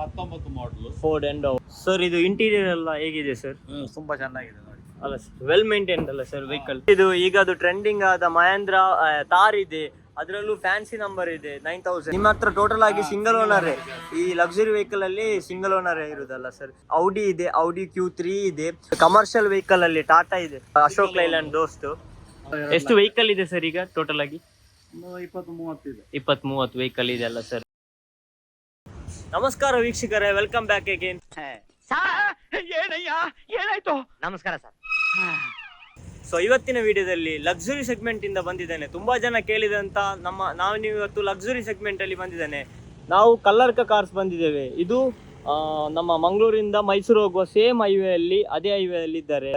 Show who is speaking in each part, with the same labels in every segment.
Speaker 1: ಹತ್ತೊಂಬತ್ತು ಮಾಡಲು
Speaker 2: Ford end sir ಇದು ಇಂಟೀರಿಯರ್ ಎಲ್ಲ ಹೇಗಿದೆ ಸರ್
Speaker 1: ತುಂಬಾ ಚೆನ್ನಾಗಿದೆ ನೋಡಿ.
Speaker 2: ಅಲ್ಲ ಸರ್ ವೆಲ್ ಮೇಂಟೈನ್ಡ್ ಅಲ್ಲ ಸರ್ ವೆಹಿಕಲ್ ಇದು ಈಗ ಅದು ಟ್ರೆಂಡಿಂಗ್ ಆದ ಮಹೇಂದ್ರ ತಾರ್ ಇದೆ. ಅದರಲ್ಲೂ ಫ್ಯಾನ್ಸಿ ನಂಬರ್ ಇದೆ ನೈನ್ ತೌಸಂಡ್ ನಿಮ್ಮ ಹತ್ರ ಟೋಟಲ್ ಆಗಿ ಸಿಂಗಲ್ ಓನರ್ ಈ ಲಕ್ಸುರಿ ವೆಹಿಕಲ್ ಅಲ್ಲಿ ಸಿಂಗಲ್ ಓನರ್ ಇರುದಲ್ಲ ಸರ್ ಔಡಿ ಇದೆ ಔಡಿ ಕ್ಯೂ ತ್ರೀ ಇದೆ. ಕಮರ್ಷಿಯಲ್ ವೆಹಿಕಲ್ ಅಲ್ಲಿ ಟಾಟಾ ಇದೆ. ಅಶೋಕ್ ಲೈಲ್ಯಾಂಡ್ ದೋಸ್ತು. ಎಷ್ಟು ವೆಹಿಕಲ್ ಇದೆ ಸರ್ ಈಗ ಟೋಟಲ್ ಆಗಿ?
Speaker 1: ಇಪ್ಪತ್ತು ಮೂವತ್ತಿದೆ
Speaker 2: ಇಪ್ಪತ್ತ್ ಮೂವತ್ತು ವೆಹಿಕಲ್ ಇದೆ ಅಲ್ಲ ಸರ್ ನಮಸ್ಕಾರ ವೀಕ್ಷಕರೇ ವೆಲ್ಕಮ್ ಬ್ಯಾಕ್ ಅಗೇನ್
Speaker 1: ಏನಯ್ಯ ಏನಾಯ್ತು?
Speaker 3: ನಮಸ್ಕಾರ ಸರ್.
Speaker 2: ಸೊ ಇವತ್ತಿನ ವಿಡಿಯೋದಲ್ಲಿ ಲಕ್ಸುರಿ ಸೆಗ್ಮೆಂಟ್ ಇಂದ ಬಂದಿದ್ದೇನೆ. ತುಂಬಾ ಜನ ಕೇಳಿದಂತ ನಮ್ಮ ನಾವು ನೀವು ಇವತ್ತು ಲಕ್ಸುರಿ ಸೆಗ್ಮೆಂಟ್ ಅಲ್ಲಿ ಬಂದಿದ್ದೇನೆ. ನಾವು ಕಲ್ಲರ್ಕ ಕಾರ್ಸ್ ಬಂದಿದ್ದೇವೆ. ಇದು ಆ, ನಮ್ಮ ಮಂಗಳೂರಿಂದ ಮೈಸೂರು ಹೋಗುವ ಸೇಮ್ ಹೈವೇ ಅಲ್ಲಿ ಅದೇ ಹೈವೇ ಅಲ್ಲಿ ಇದ್ದಾರೆ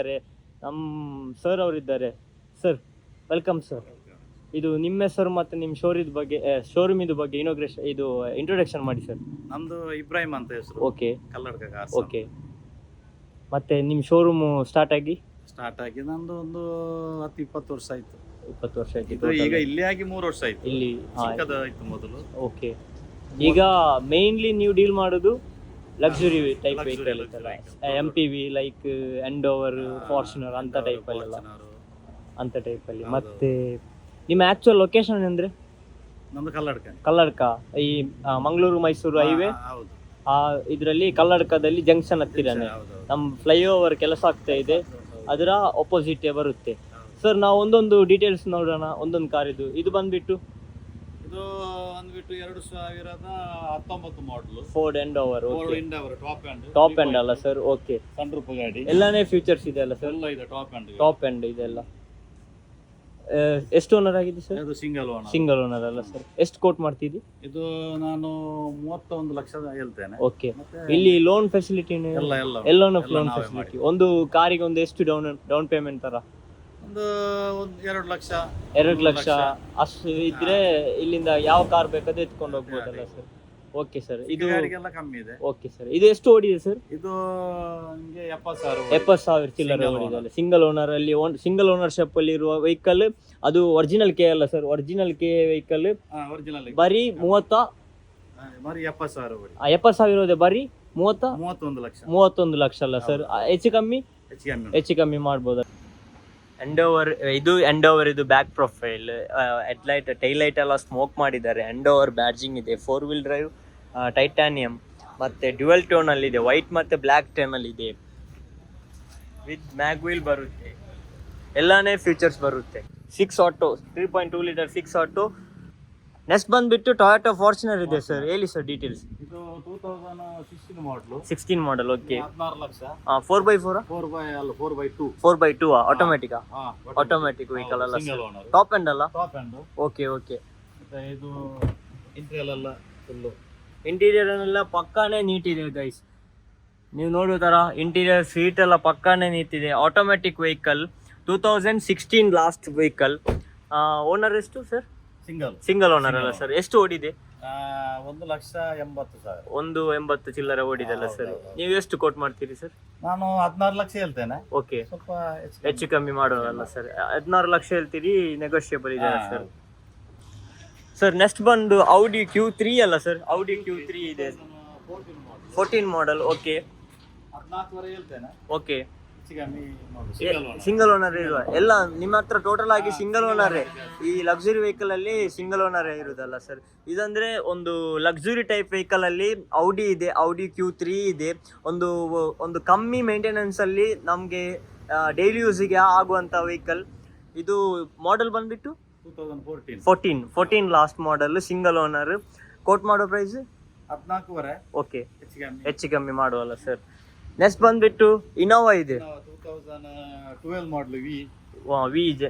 Speaker 2: ನಮ್ಮ ಸರ್ ಅವರಿದ್ದಾರೆ. ಸರ್ ವೆಲ್ಕಮ್ ಸರ್ ಇದು ನಿಮ್ಮ ಹೆಸರು ಮತ್ತೆ ನಿಮ್ಮ ಶೋರಿದ ಬಗ್ಗೆ ಶೋರೂಮ್ ಇದು ಬಗ್ಗೆ ಇನೋಗ್ರೇಷನ್ ಇದು ಇಂಟ್ರೊಡಕ್ಷನ್ ಮಾಡಿ ಸರ್
Speaker 1: ನಮ್ದು ಇಬ್ರಾಹಿಂ ಅಂತ ಹೆಸರು.
Speaker 2: ಓಕೆ
Speaker 1: ಕಲ್ಲಡ್ಕ
Speaker 2: ಓಕೆ ಮತ್ತೆ ನಿಮ್ಮ ಶೋರೂಮ್ ಸ್ಟಾರ್ಟ್ ಆಗಿ?
Speaker 1: ಸ್ಟಾರ್ಟ್ ಆಗಿ ನಂದು ಒಂದು ಹತ್ತು ಇಪ್ಪತ್ತು ವರ್ಷ ಆಯ್ತು.
Speaker 2: ಇಪ್ಪತ್ತು ವರ್ಷ ಆಯ್ತು
Speaker 1: ಇದು ಈಗ ಇಲ್ಲಿ ಆಗಿ ಮೂರು ವರ್ಷ ಆಯ್ತು.
Speaker 2: ಇಲ್ಲಿ
Speaker 1: ಮೊದಲು.
Speaker 2: ಓಕೆ ಈಗ ಮೇನ್ಲಿ ನೀವು ಡೀಲ್ ಮಾಡೋದು luxury type vehicle. M P V like Endeavour Fortuner ಅಂತ ಟೈಪ್
Speaker 1: ಅಲ್ಲಿ.
Speaker 2: ಅಂತ ಟೈಪ್ ಅಲ್ಲಿ. ಮತ್ತೆ ನಿಮ್ಮ ಆಕ್ಚುಯಲ್ ಲೊಕೇಶನ್ ಅಂದ್ರೆ
Speaker 1: ನಮ್ದು ಕಲ್ಲಡ್ಕ.
Speaker 2: ಕಲ್ಲಡ್ಕ ಈ ಆ, ಮಂಗಳೂರು ಮೈಸೂರು ಹೈವೇ?
Speaker 1: ಹೌದು.
Speaker 2: ಆ ಇದರಲ್ಲಿ ಕಲ್ಲಡ್ಕದಲ್ಲಿ ಜಂಕ್ಷನ್ ಹತ್ತಿರಾನೆ
Speaker 1: ನಮ್ ಫ್ಲೈ
Speaker 2: ನಮ್ಮ ಫ್ಲೈಓವರ್ ಕೆಲಸ ಆಗ್ತಾ ಇದೆ. ಅದರ ಅಪೋಸಿಟ್ ಬರುತ್ತೆ. ಸರ್ ನಾವು ಒಂದೊಂದು ಡೀಟೇಲ್ಸ್ ನೋಡೋಣ ಒಂದೊಂದು ಕಾರ್ ಇದು ಇದು ಬಂದ್ಬಿಟ್ಟು?
Speaker 1: ಇದು ಅಂದ್ಬಿಟ್ಟು ಎರಡು ಸಾವಿರದ ಹತ್ತೊಂಬತ್ತು model
Speaker 2: Ford Endeavour okay
Speaker 1: top end
Speaker 2: top end ಅಲ್ಲ ಸರ್ ಓಕೆ
Speaker 1: ಸಣ್ಣ ರೂಪ ಗಾಡಿ.
Speaker 2: ಎಲ್ಲಾನೇ ಫ್ಯೂಚರ್ಸ್ ಇದೆ ಅಲ್ಲ ಸರ್
Speaker 1: ಎಲ್ಲ ಇದೆ ಟಾಪ್ ಎಂಡ್
Speaker 2: ಟಾಪ್ ಎಂಡ್ ಇದೆಲ್ಲ ಎಷ್ಟು ಓನರ್ ಆಗಿದೆ ಸರ್
Speaker 1: ಅದು ಸಿಂಗಲ್ ಓನರ್
Speaker 2: ಸಿಂಗಲ್ ಓನರ್ ಅಲ್ಲ ಸರ್ ಎಷ್ಟು ಕೋಟ್ ಮಾಡ್ತಿದ್ದಿ?
Speaker 1: ಇದು ನಾನು ಮೂವತ್ತೊಂದು ಲಕ್ಷ ಹೇಳ್ತೇನೆ.
Speaker 2: ಓಕೆ ಇಲ್ಲಿ ಲೋನ್ ಫೆಸಿಲಿಟಿ
Speaker 1: ಎಲ್ಲ ಎಲ್ಲ.
Speaker 2: ಎಲ್ಲೋನ್
Speaker 1: ಎಲ್ಲ
Speaker 2: ಲೋನ್ ಫೆಸಿಲಿಟಿ ಒಂದು ಕಾರಿಗೆ ಒಂದು ಎಷ್ಟು ಡೌನ್ ಡೌನ್ ಪೇಮೆಂಟ್ ತರ?
Speaker 1: ಒಂದು ಒಂದು ಎರಡು ಲಕ್ಷ.
Speaker 2: ಎರಡು ಲಕ್ಷ. ಅಷ್ಟು ಇದ್ರೆ ಇಲ್ಲಿಂದ ಯಾವ ಕಾರ್ ಬೇಕಾದ್ರೆ ಎತ್ಕೊಂಡು ಹೋಗ್ಬೋದಲ್ಲ ಸರ್ ಓಕೆ ಸರ್ ಇದು
Speaker 1: ಗಾಡಿಗೆಲ್ಲ ಕಮ್ಮಿ ಇದೆ.
Speaker 2: ಓಕೆ ಸರ್ ಇದು ಎಷ್ಟು ಓಡಿದೆ ಸರ್
Speaker 1: ಇದು ನಿಮಗೆ ಎಪ್ಪತ್ತು ಸಾವಿರ
Speaker 2: ಎಪ್ಪತ್ತು ಸಾವಿರ ಚಿಲ್ಲರೆ ಓಡಿದೆ ಸಿಂಗಲ್ ಓನರ್ ಅಲ್ಲಿ ಸಿಂಗಲ್ ಓನರ್ಶಿಪ್ ಅಲ್ಲಿ ಇರುವ ವೆಹಿಕಲ್ ಅದು ಒರಿಜಿನಲ್ ಕೆ ಅಲ್ಲ sir original K vehicle
Speaker 1: original
Speaker 2: ಬರೀ ಮೂವತ್ತ
Speaker 1: ಬರಿ ಎಪ್ಪತ್ತು ಸಾವಿರ
Speaker 2: ಎಪ್ಪತ್ತು ಸಾವಿರ ಇದೆ ಬರೀ ಮೂವತ್ತ
Speaker 1: ಮೂವತ್ತೊಂದು ಲಕ್ಷ.
Speaker 2: ಮೂವತ್ತೊಂದು ಲಕ್ಷ ಅಲ್ಲ ಸರ್ ಹೆಚ್ಚು ಕಮ್ಮಿ?
Speaker 1: ಹೆಚ್ಚು ಕಮ್ಮಿ ಉಂಟು.
Speaker 2: ಎಂಡ್ ಕಮ್ಮಿ ಇದು ಎಂಡ್ ಇದು ಎಂಡೋವರ್ ಇದು ಬ್ಯಾಕ್ ಪ್ರೊಫೈಲ್ ಹೆಡ್ಲೈಟ್ ಟೈಲೈಟ್ ಎಲ್ಲ ಸ್ಮೋಕ್ ಮಾಡಿದ್ದಾರೆ. ಎಂಡ್ ಓವರ್ ಬ್ಯಾಡ್ಜಿಂಗ್ ಇದೆ. ಫೋರ್ ವೀಲ್ ಡ್ರೈವ್ ಟೈಟಾನಿಯಂ ಮತ್ತೆ ಡ್ಯುವೆಲ್ ಟೋನ್ ಅಲ್ಲಿ ಇದೆ ವೈಟ್ ಮತ್ತೆ ಬ್ಲ್ಯಾಕ್ ಟೋನ್ ಅಲ್ಲಿ ಇದೆ ವಿತ್ ಮ್ಯಾಗ್ವೀಲ್ ಬರುತ್ತೆ. ಎಲ್ಲಾನೇ ಫೀಚರ್ಸ್ ಬರುತ್ತೆ. Six auto three point two litre six auto next ಬಂದ್ಬಿಟ್ಟು ಟೊಯಾಟೋ ಫಾರ್ಚುನರ್ ಇದೆ ಸರ್ ಹೇಳಿ ಸರ್ ಡೀಟೇಲ್ಸ್
Speaker 1: ಇದು two thousand sixteen model
Speaker 2: sixteen model okay
Speaker 1: ಹದಿನಾರು lakh.
Speaker 2: Four by four
Speaker 1: four by ಅಲ್ಲ four by two
Speaker 2: four by two ಆಟೋಮೆಟಿಕಾ automatic vehicle ಅಲ್ಲ top end ಅಲ್ಲ?
Speaker 1: Top end
Speaker 2: okay okay
Speaker 1: ಇದು interior ಎಲ್ಲ full
Speaker 2: interior ಎಲ್ಲ ಪಕ್ಕಾನೇ neat ಇದೆ ಗೈಸ್ ನೀವು ನೋಡೋ ತರ ಇಂಟೀರಿಯರ್ ಸೀಟ್ ಎಲ್ಲ ಪಕ್ಕಾನೇ ನೀತಿದೆ. Automatic automatic vehicle two thousand sixteen last vehicle owner ಎಷ್ಟು ಸರ್
Speaker 1: ಸಿಂಗಲ್
Speaker 2: ಸಿಂಗಲ್ ಓನರ್ ಅಲ್ಲ ಸರ್ ಎಷ್ಟು ಓಡಿದೆ?
Speaker 1: ಒಂದು ಲಕ್ಷ ಎಂಬತ್ತು ಸಾವಿರ.
Speaker 2: ಒಂದು ಎಂಬತ್ತು ಚಿಲ್ಲರೆ ಓಡಿದಲ್ಲ ಸರ್. ನೀವು ಎಷ್ಟು ಕೋಟ್ ಮಾಡ್ತೀರಿ ಸರ್
Speaker 1: ನಾನು ಹದಿನಾರು ಲಕ್ಷ ಹೇಳ್ತೇನೆ.
Speaker 2: ಓಕೆ
Speaker 1: ಸ್ವಲ್ಪ ಹೆಚ್ಚು
Speaker 2: ಹೆಚ್ಚು ಕಮ್ಮಿ ಮಾಡೋದಲ್ಲ ಸರ್ ಹದಿನಾರು ಲಕ್ಷ ಹೇಳ್ತೀರಿ ನೆಗೋಷಿಯೇಬಲ್ ಇದೆ ಸರ್ ಸರ್ ನೆಕ್ಸ್ಟ್ ಬಂದು ಔಡಿ ಕ್ಯೂ ತ್ರೀ ಅಲ್ಲ ಸರ್ ಔಡಿ ಕ್ಯೂ ತ್ರೀ ಇದೆ. Fourteen model okay okay. Single owner ಇರುವ. ಎಲ್ಲ, ನಿಮ್ಮ ಹತ್ರ ಟೋಟಲ್ ಆಗಿ ಸಿಂಗಲ್ ಓನರ್ ಈ ಲಕ್ಸುರಿ ವೆಹಿಕಲ್ ಅಲ್ಲಿ ಸಿಂಗಲ್ ಓನರೇ ಇರುದಲ್ಲ ಸರ್ ಇದಂದ್ರೆ ಒಂದು ಲಕ್ಸುರಿ ಟೈಪ್ ವೆಹಿಕಲ್ ಅಲ್ಲಿ ಔಡಿ ಇದೆ ಔಡಿ ಕ್ಯೂ ತ್ರೀ ಇದೆ. ಒಂದು ಒಂದು ಕಮ್ಮಿ ಮೇಂಟೆನೆನ್ಸ್ ಅಲ್ಲಿ ನಮಗೆ ಡೈಲಿ ಯೂಸಿಗೆ ಆಗುವಂತ ವೆಹಿಕಲ್ ಇದು ಮಾಡೆಲ್ ಬಂದ್ಬಿಟ್ಟು
Speaker 1: 2014
Speaker 2: fourteen fourteen last model single owner quote ಮಾಡೋ ಪ್ರೈಸ್
Speaker 1: ಹದಿನಾಲ್ಕುವರೆ.
Speaker 2: ಓಕೆ
Speaker 1: ಹೆಚ್ಚು ಕಮ್ಮಿ.
Speaker 2: ಮಾಡುವಲ್ಲ ಸರ್ ನೆಕ್ಸ್ಟ್ ಬಂದ್ಬಿಟ್ಟು ಇನೋವಾ ಇದೆ.
Speaker 1: ಟುವೆಲ್ ಮಾಡೆಲ್ ವಿ
Speaker 2: ವಿ ಇದೆ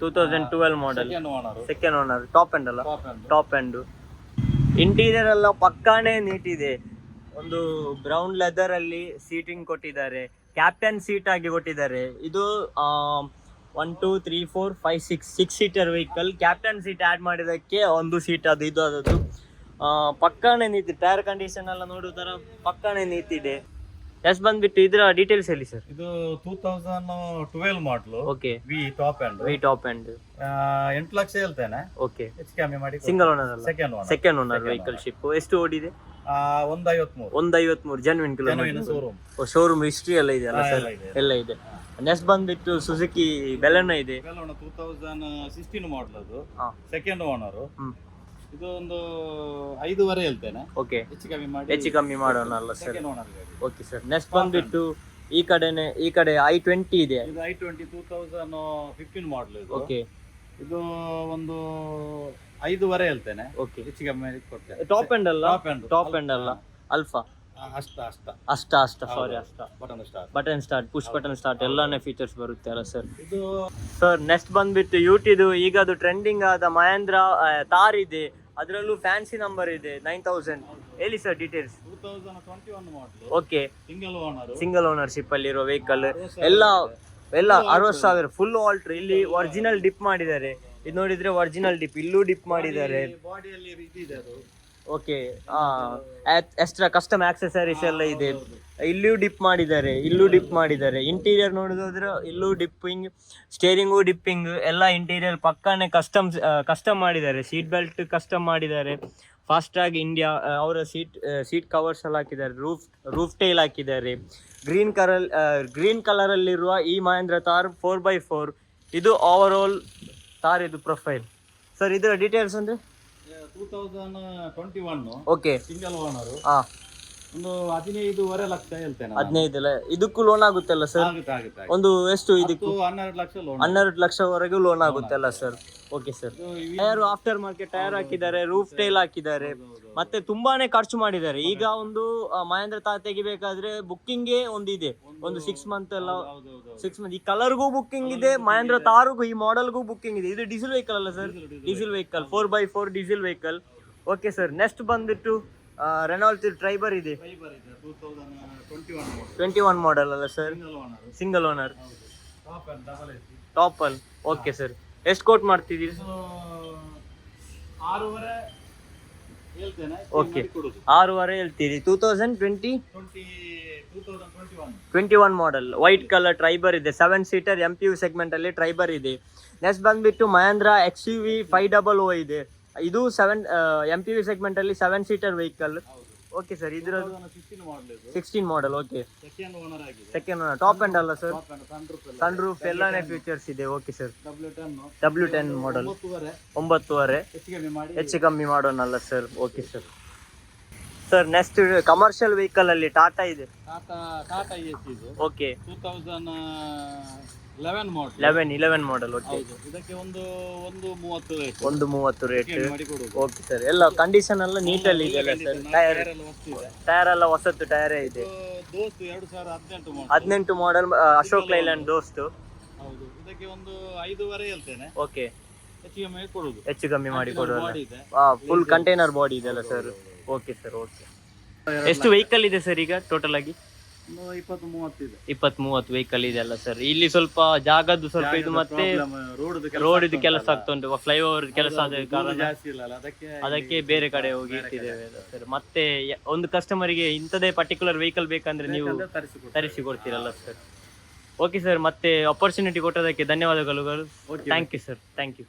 Speaker 2: two thousand twelve model
Speaker 1: second owner
Speaker 2: top end ಅಲ್ಲ?
Speaker 1: ಟಾಪ್
Speaker 2: ಎಂಡ್ ಇಂಟೀರಿಯರ್ ಎಲ್ಲ ಪಕ್ಕಾನೇ ನೀಟ್ ಇದೆ. ಒಂದು ಬ್ರೌನ್ ಲೆದರ್ ಅಲ್ಲಿ ಸೀಟಿಂಗ್ ಕೊಟ್ಟಿದ್ದಾರೆ. ಕ್ಯಾಪ್ಟನ್ ಸೀಟ್ ಆಗಿ ಕೊಟ್ಟಿದ್ದಾರೆ. ಇದು one two three four five six six seater vehicle captain seat add ಮಾಡಿದ್ದಕ್ಕೆ ಒಂದು ಸೀಟ್ ಅದು ಇದು ಅದದ್ದು. ಆ, ಪಕ್ಕಾನೇ ನೀತಿ ಟೈರ್ ಕಂಡೀಷನ್ ಎಲ್ಲ ನೋಡೋ ಥರ ಪಕ್ಕನೇ ನಿಂತಿದೆ. ಎಷ್ಟು ಬಂದ್ಬಿಟ್ಟು ಇದರ ಡೀಟೇಲ್ಸ್ ಹೇಳಿ ಸರ್
Speaker 1: ಇದು two thousand twelve model
Speaker 2: okay
Speaker 1: V top and
Speaker 2: V top end
Speaker 1: ಎಂಟು ಲಕ್ಷ ಹೇಳ್ತೇನೆ.
Speaker 2: ಓಕೆ
Speaker 1: ಹೆಚ್ಚು ಕಮ್ಮಿ ಮಾಡಿ
Speaker 2: ಸಿಂಗಲ್ ಓನರ್ ಅಲ್ಲ?
Speaker 1: Second owner
Speaker 2: second owner vehicle. Ship ಎಷ್ಟು ಓಡಿದೆ?
Speaker 1: ಆ, ಒಂದು ಐವತ್ಮೂರು.
Speaker 2: ಒಂದು ಐವತ್ಮೂರು. Genuine kilometre.
Speaker 1: Showroom
Speaker 2: showroom history ಎಲ್ಲ ಇದೆ ಅಲ್ಲ ಸರ್
Speaker 1: ಎಲ್ಲ ಇದೆ.
Speaker 2: ನೆಕ್ಸ್ಟ್ ಬಂದ್ಬಿಟ್ಟು ಸುಜುಕಿ ಬೆಲೆನೋ ಇದೆ.
Speaker 1: Baleno two thousand sixteen model ಅದು.
Speaker 2: ಹಾ.
Speaker 1: ಸೆಕೆಂಡ್ ಓನರು
Speaker 2: ಹ್ಮ್.
Speaker 1: ಇದು ಒಂದು ಐದೂವರೆ ಹೇಳ್ತೇನೆ.
Speaker 2: ಓಕೆ
Speaker 1: ಹೆಚ್ಚು ಕಮ್ಮಿ ಮಾಡಿ
Speaker 2: ಹೆಚ್ಚು ಕಮ್ಮಿ ಮಾಡೋಣ ಅಲ್ಲ sir.
Speaker 1: Second owner
Speaker 2: okay sir next ಬಂದ್ಬಿಟ್ಟು ಈ ಕಡೆನೆ ಈ ಕಡೆ ಐ ಟ್ವೆಂಟಿ ಇದೆ.
Speaker 1: ಇದು i twenty two thousand fifteen model ಇದು.
Speaker 2: ಓಕೆ
Speaker 1: ಇದು ಒಂದು ಐದೂವರೆ ಹೇಳ್ತೇನೆ.
Speaker 2: ಓಕೆ
Speaker 1: ಹೆಚ್ಚು ಕಮ್ಮಿ ಮಾಡಿ ಕೊಡ್ತೇನೆ.
Speaker 2: ಟಾಪ್ ಎಂಡ್ ಅಲ್ಲ?
Speaker 1: ಟಾಪ್ ಎಂಡ್
Speaker 2: ಟಾಪ್ ಎಂಡ್ ಅಲ್ಲ. ಅಲ್ಫಾ
Speaker 1: ಅಷ್ಟ ಅಷ್ಟ
Speaker 2: ಅಷ್ಟ ಅಷ್ಟ ಸಾರಿ ಅಷ್ಟ
Speaker 1: button star
Speaker 2: button start push button start ಎಲ್ಲಾನೇ features ಬರುತ್ತೆ ಅಲ್ಲ ಸರ್
Speaker 1: ಇದು
Speaker 2: ಸರ್ ನೆಕ್ಸ್ಟ್ ಬಂದ್ಬಿಟ್ಟು ಯೂಟಿದು ಈಗ ಅದು ಟ್ರೆಂಡಿಂಗ್ ಆದ ಮಹೇಂದ್ರ ತಾರ್ ಇದೆ. ಅದರಲ್ಲೂ ಫ್ಯಾನ್ಸಿ ನಂಬರ್ ಇದೆ ನೈನ್ ತೌಸಂಡ್ ಹೇಳಿ sir details okay
Speaker 1: single owner
Speaker 2: single ownership ಅಲ್ಲಿರೋ ವೆಹಿಕಲ್ ಎಲ್ಲ ಎಲ್ಲ ಅರವತ್ತು ಸಾವಿರ ಫುಲ್ ಆಲ್ಟ್ರ್ ಇಲ್ಲಿ ಒರಿಜಿನಲ್ ಡಿಪ್ ಮಾಡಿದ್ದಾರೆ. ಇದು ನೋಡಿದ್ರೆ ಒರಿಜಿನಲ್ ಡಿಪ್ ಇಲ್ಲೂ ಡಿಪ್ ಮಾಡಿದ್ದಾರೆ. ಓಕೆ ಎಕ್ಸ್ಟ್ರಾ ಕಸ್ಟಮ್ ಆಕ್ಸೆಸರೀಸ್ ಎಲ್ಲ ಇದೆ. ಇಲ್ಲೂ ಡಿಪ್ ಮಾಡಿದ್ದಾರೆ ಇಲ್ಲೂ ಡಿಪ್ ಮಾಡಿದ್ದಾರೆ. ಇಂಟೀರಿಯರ್ ನೋಡಿದ್ರೆ ಇಲ್ಲೂ ಡಿಪ್ಪಿಂಗ್ ಸ್ಟೇರಿಂಗು ಡಿಪ್ಪಿಂಗ್ ಎಲ್ಲ ಇಂಟೀರಿಯರ್ ಪಕ್ಕಾನೆ ಕಸ್ಟಮ್ ಕಸ್ಟಮ್ ಮಾಡಿದ್ದಾರೆ. ಸೀಟ್ ಬೆಲ್ಟ್ ಕಸ್ಟಮ್ ಮಾಡಿದ್ದಾರೆ. ಫಾಸ್ಟ್ ಆಗಿ ಇಂಡಿಯಾ ಅವರ ಸೀಟ್ ಸೀಟ್ ಕವರ್ಸ್ ಎಲ್ಲ ಹಾಕಿದ್ದಾರೆ. ರೂಫ್ ರೂಫ್ ಟೈಲ್ ಹಾಕಿದ್ದಾರೆ. ಗ್ರೀನ್ ಕಲರ್ ಗ್ರೀನ್ ಕಲರಲ್ಲಿರುವ ಈ Mahindra Thar four by four ಇದು ಓವರ್ ಆಲ್ ತಾರ್ ಇದು ಪ್ರೊಫೈಲ್ ಸರ್ ಇದರ ಡೀಟೇಲ್ಸ್ ಅಂದರೆ
Speaker 1: two thousand twenty one
Speaker 2: okay
Speaker 1: single owner
Speaker 2: ಹಾಂ
Speaker 1: ಒಂದು ಹದಿನೈದುವರೆ ಲಕ್ಷ ಹೇಳ್ತೇನೆ ನಾನು.
Speaker 2: ಹದಿನೈದಲ್ಲ? ಇದಕ್ಕೂ ಲೋನ್ ಆಗುತ್ತಲ್ಲ ಸರ್
Speaker 1: ಆಗುತ್ತೆ ಆಗುತ್ತೆ ಆಗುತ್ತೆ.
Speaker 2: ಒಂದು ಎಷ್ಟು ಇದಕ್ಕೂ?
Speaker 1: ಹತ್ತು ಹನ್ನೆರಡು ಲಕ್ಷ ಲೋನ್
Speaker 2: ಹನ್ನೆರಡು ಲಕ್ಷವರೆಗೂ ಲೋನ್ ಆಗುತ್ತಲ್ಲ sir okay sir tyre aftermarket tyre ಹಾಕಿದ್ದಾರೆ ರೂಫ್ ಟೈಲ್ ಹಾಕಿದ್ದಾರೆ. ಮತ್ತೆ ತುಂಬಾನೇ ಖರ್ಚು ಮಾಡಿದ್ದಾರೆ. ಈಗ ಒಂದು ಆ, ಮಹೇಂದ್ರ ತಾರ್ ತೆಗಿಬೇಕಾದ್ರೆ ಬುಕ್ಕಿಂಗ್ ಒಂದು ಇದೆ ಒಂದು ಸಿಕ್ಸ್ ಮಂತ್ ಎಲ್ಲ ಸಿಕ್ಸ್ ಮಂತ್ ಈ ಕಲರ್ಗೂ ಬುಕ್ಕಿಂಗ್ ಇದೆ ಮಹೇಂದ್ರ ತಾರ್ಗೂ ಈ ಮಾಡೆಲ್ಗೂ ಬುಕ್ಕಿಂಗ್ ಇದೆ. ಇದು ಡೀಸೆಲ್ ವೆಹಿಕಲ್ ಅಲ್ಲ sir diesel vehicle four by four diesel vehicle okay sir next ಬಂದ್ಬಿಟ್ಟು ರೆನಾಲ್ಟ್ ಟ್ರೈಬರ್ ಇದೆ.
Speaker 1: ಟ್ವೆಂಟಿ ಒನ್
Speaker 2: ಮಾಡೆಲ್ ಅಲ್ಲ ಸರ್
Speaker 1: ಸಿಂಗಲ್ ಓನರ್
Speaker 2: ಟಾಪಲ್ ಓಕೆ ಸರ್ ಎಷ್ಟು ಕೋಟ್ ಮಾಡ್ತಿದ್ದೀರಿ?
Speaker 1: ಓಕೆ ಆರೂವರೆ
Speaker 2: ಹೇಳ್ತೀರಿ. Two thousand twenty
Speaker 1: twenty one
Speaker 2: model white colour Triber ಇದೆ. Seven seater M P U segment ಅಲ್ಲಿ ಟ್ರೈಬರ್ ಇದೆ. ನೆಕ್ಸ್ಟ್ ಬಂದ್ಬಿಟ್ಟು Mahindra X U V five double O ಇದೆ. ಇದು seven M P V segment ಅಲ್ಲಿ seven seater vehicle okay sir ಇದ್ರ
Speaker 1: sixteen model
Speaker 2: okay
Speaker 1: second owner
Speaker 2: top end ಅಲ್ಲ sir
Speaker 1: sun
Speaker 2: roof ಎಲ್ಲಾನೇ features ಇದೆ okay sir
Speaker 1: W ten
Speaker 2: model
Speaker 1: ಒಂಬತ್ತುವರೆ.
Speaker 2: ಹೆಚ್ಚು ಕಮ್ಮಿ ಮಾಡೋಣಲ್ಲ sir okay sir sir next commercial vehicle ಅಲ್ಲಿ ಟಾಟಾ ಇದು. Okay
Speaker 1: two thousand eleven model
Speaker 2: eleven eleven model
Speaker 1: ಹೌದು. ಇದಕ್ಕೆ ಒಂದು ಒಂದು ಮೂವತ್ತು ರೇಟ್
Speaker 2: ಒಂದು ಮೂವತ್ತು ರೇಟ್
Speaker 1: ಮಾಡಿ
Speaker 2: ಓಕೆ ಸರ್ ಎಲ್ಲ ಕಂಡೀಷನ್ ಎಲ್ಲ ನೀಟಲ್ಲಿ ಇದೆಯಲ್ಲ ಸರ್ ಟೈರ್
Speaker 1: ಟೈರ್ ಎಲ್ಲ
Speaker 2: ಹೊಸತ್ತು ಟೈರೇ ಇದೆ
Speaker 1: ಇದು. ದೋಸ್ತ್ ಎರಡು ಸಾವಿರ ಹದಿನೆಂಟು ಮಾಡಲ್
Speaker 2: ಹದಿನೆಂಟು ಮಾಡೆಲ್ ಅಶೋಕ್ ಲೈಲ್ಯಾಂಡ್ ದೋಸ್ತು.
Speaker 1: ಹೌದು. ಇದಕ್ಕೆ ಒಂದು ಐದೂವರೆ ಹೇಳ್ತೇನೆ.
Speaker 2: ಓಕೆ
Speaker 1: ಹೆಚ್ಚಿಗೆ ಮೇಲೆ
Speaker 2: ಹೆಚ್ಚು ಕಮ್ಮಿ ಮಾಡಿ ಕೊಡುವ
Speaker 1: ಬಾಡಿ ಇದೆ.
Speaker 2: ಫುಲ್ ಕಂಟೈನರ್ ಬಾಡಿ ಇದೆಲ್ಲ ಸರ್ ಓಕೆ ಸರ್ ಓಕೆ ಎಷ್ಟು ವೆಹಿಕಲ್ ಇದೆ ಸರ್ ಈಗ ಟೋಟಲ್ ಆಗಿ?
Speaker 1: ಇಪ್ಪತ್ತು ಮೂವತ್ತಿದೆ
Speaker 2: ಇಪ್ಪತ್ತ್ ಮೂವತ್ತು ವೆಹಿಕಲ್ ಇದೆ ಅಲ್ಲ ಸರ್ ಇಲ್ಲಿ ಸ್ವಲ್ಪ ಜಾಗದ್ದು ಸ್ವಲ್ಪ ಇದು ಮತ್ತೆ
Speaker 1: ರೋಡ್
Speaker 2: ಇದು ಕೆಲಸ ಆಗ್ತಾ ಉಂಟು. ಫ್ಲೈಓವರ್ ಕೆಲಸ ಆದ ಕಾರಣ
Speaker 1: ಜಾಸ್ತಿ ಇಲ್ಲ ಅದಕ್ಕೆ
Speaker 2: ಅದಕ್ಕೆ ಬೇರೆ ಕಡೆ ಹೋಗಿ ಇಟ್ಟಿದ್ದೇವೆ ಸರ್ ಮತ್ತೆ ಯ- ಒಂದು ಕಸ್ಟಮರಿಗೆ ಇಂಥದೇ ಪರ್ಟಿಕ್ಯುಲರ್ ವೆಹಿಕಲ್ ಬೇಕಂದ್ರೆ ನೀವು
Speaker 1: ತರಿಸಿಕೊಡ್ತೀವಿ
Speaker 2: ತರಿಸಿ ಕೊಡ್ತೀರಲ್ಲ ಸರ್ ಓಕೆ ಸರ್ ಮತ್ತೆ ಅಪರ್ಚುನಿಟಿ ಕೊಟ್ಟದಕ್ಕೆ ಧನ್ಯವಾದಗಳು. Thank you sir thank you